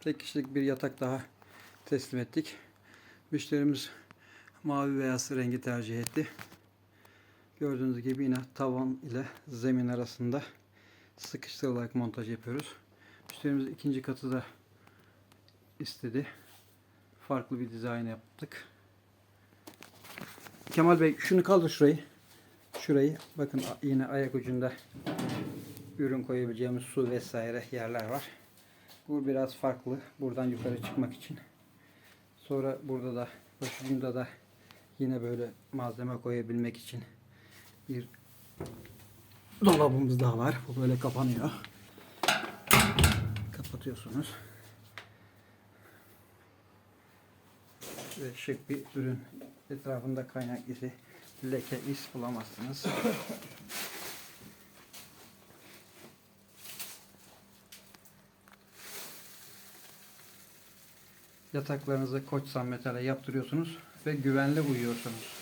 Tek kişilik bir yatak daha teslim ettik. Müşterimiz mavi beyaz rengi tercih etti. Gördüğünüz gibi yine tavan ile zemin arasında sıkıştırılarak montaj yapıyoruz. Müşterimiz ikinci katı da istedi. Farklı bir dizayn yaptık. Kemal Bey şunu kaldır şurayı. Şurayı bakın yine ayak ucunda ürün koyabileceğimiz su vesaire yerler var. Bu biraz farklı. Buradan yukarı çıkmak için. Sonra burada da başucunda da yine böyle malzeme koyabilmek için bir dolabımız daha var. Bu böyle kapanıyor. Kapatıyorsunuz. Ve şık bir ürün. Etrafında kaynak izi, leke, iz bulamazsınız. Yataklarınızı koçsan metale yaptırıyorsunuz ve güvenli uyuyorsunuz.